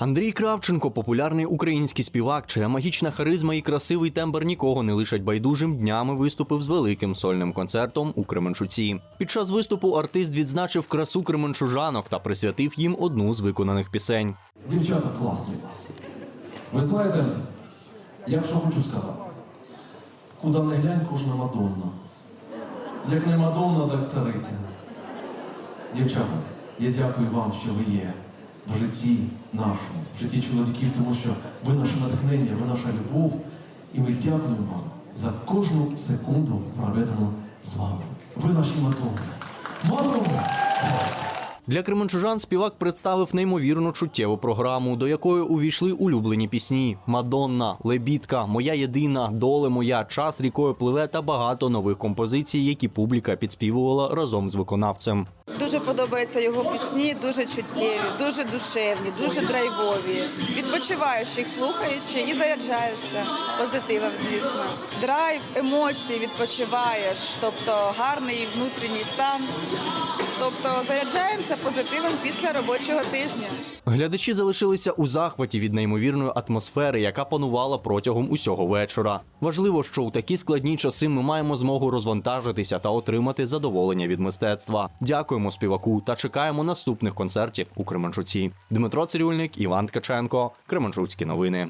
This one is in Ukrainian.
Андрій Кравченко популярний український співак, чия магічна харизма і красивий тембр нікого не лишать байдужим. Днями виступив з великим сольним концертом у Кременчуці. Під час виступу артист відзначив красу кременчужанок та присвятив їм одну з виконаних пісень. Дівчата класні вас. Ви знаєте, я що хочу сказати. Куди не глянь, кожна Мадонна. Як не Мадонна, так цариця. Дівчата, я дякую вам, що ви є житті нашому, в житті чоловіків, тому що ви наше натхнення, ви наша любов. І ми дякуємо вам за кожну секунду, проведену з вами. Ви наші Мадонни. Мадонна! Для кременчужан співак представив неймовірну чуттєву програму, до якої увійшли улюблені пісні: Мадонна, Лебідка, Моя єдина, Доле моя, час рікою пливе та багато нових композицій, які публіка підспівувала разом з виконавцем. Дуже подобаються його пісні, дуже чуттєві, дуже душевні, дуже драйвові. Відпочиваєш їх, слухаючи і заряджаєшся позитивом, звісно. Драйв, емоції відпочиваєш, тобто гарний внутрішній стан. Тобто заряджаємося позитивом після робочого тижня. Глядачі залишилися у захваті від неймовірної атмосфери, яка панувала протягом усього вечора. Важливо, що у такі складні часи ми маємо змогу розвантажитися та отримати задоволення від мистецтва. Дякуємо співаку та чекаємо наступних концертів у Кременчуці. Дмитро Цирюльник, Іван Ткаченко, Кременчуцькі новини.